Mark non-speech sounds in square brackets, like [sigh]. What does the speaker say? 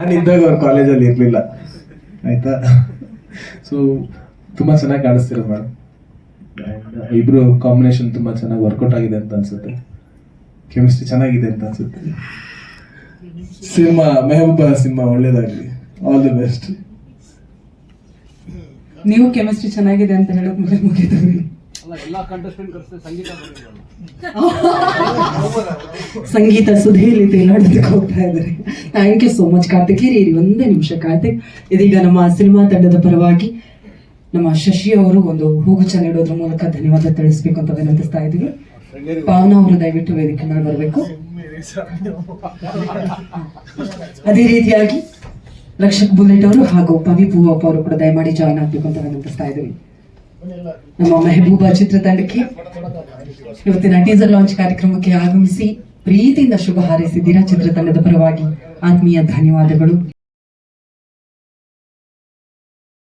ನಾನು ಇದ್ದಾಗ ಅವ್ರ ಕಾಲೇಜಲ್ಲಿ ಇರಲಿಲ್ಲ. ಆಯ್ತಾ? ಸೊ ತುಂಬ ಚೆನ್ನಾಗಿ ಕಾಣಿಸ್ತಿರೋ ಮೇಡಮ್ ಇಬ್ರು ಕಾಂಬಿನೇಷನ್ ತುಂಬ ಚೆನ್ನಾಗಿ ವರ್ಕೌಟ್ ಆಗಿದೆ ಅಂತ ಅನ್ಸುತ್ತೆ. ಕೆಮಿಸ್ಟ್ರಿ ಚೆನ್ನಾಗಿದೆ ಅಂತ ಅನ್ಸುತ್ತೆ. ಸಿನಿಮಾ ಮೆಹಬೂಬ ಸಿನಿಮಾ ಒಳ್ಳೇದಾಗ್ಲಿ. ಆಲ್ ದಿ ಬೆಸ್ಟ್ ನೀವು ಕೆಮಿಸ್ಟ್ರಿ ಚೆನ್ನಾಗಿದೆ ಅಂತ ಹೇಳಕ್ ಮುಗಿದ್ರಿ ಎಲ್ಲ ಅಲ್ಲ ಎಲ್ಲಾ ಕಂಟೆಸ್ಟೆಂಟ್ ಸಂಗೀತ ಬರೋದಿಲ್ಲ [laughs] ಸಂಗೀತ ಸುಧೆಯಲ್ಲಿ ತೇಲಾಡೋದಕ್ಕೆ ಹೋಗ್ತಾ ಇದ್ದಾರೆ. Thank you so much Karthik. ಇರಿ ಒಂದೇ ನಿಮಿಷ, ಕಾರ್ತಿಕ್. ಇದೀಗ ನಮ್ಮ ಸಿನಿಮಾ ತಂಡದ ಪರವಾಗಿ ನಮ್ಮ ಶಶಿ ಅವರು ಒಂದು ಹೂಗುಚ್ಛ ನೀಡೋದ್ರ ಮೂಲಕ ಧನ್ಯವಾದ ತಿಳಿಸ್ಬೇಕು ಅಂತ ವಿನಂತಿಸ್ತಾ ಇದ್ದೀವಿ. ಪಾವನ ಅವರು ದಯವಿಟ್ಟು ವೇದಿಕೆ ಮೇಲೆ ಬರಬೇಕು. ಅದೇ ರೀತಿಯಾಗಿ ರಕ್ಷಕ್ ಬುಲೆಟ್ ಅವರು ಹಾಗೂ ಪವಿ ಪೂವಪ್ಪ ಅವರು ಕೂಡ ದಯಮಾಡಿ ಜಾಯ್ನ್ ಆಗ್ಬೇಕು ಅಂತ ವಿನಂತಿಸ್ತಾ ಇದ್ದೀವಿ. ನಮ್ಮ ಮೆಹಬೂಬಾ ಚಿತ್ರತಂಡಕ್ಕೆ ಇವತ್ತಿನ ಟೀಸರ್ ಲಾಂಚ್ ಕಾರ್ಯಕ್ರಮಕ್ಕೆ ಆಗಮಿಸಿ ಪ್ರೀತಿಯಿಂದ ಶುಭ ಹಾರೈಸಿದ್ದೀರಾ ಚಿತ್ರತಂಡದ ಪರವಾಗಿ. ಆತ್ಮೀಯ ಧನ್ಯವಾದಗಳು.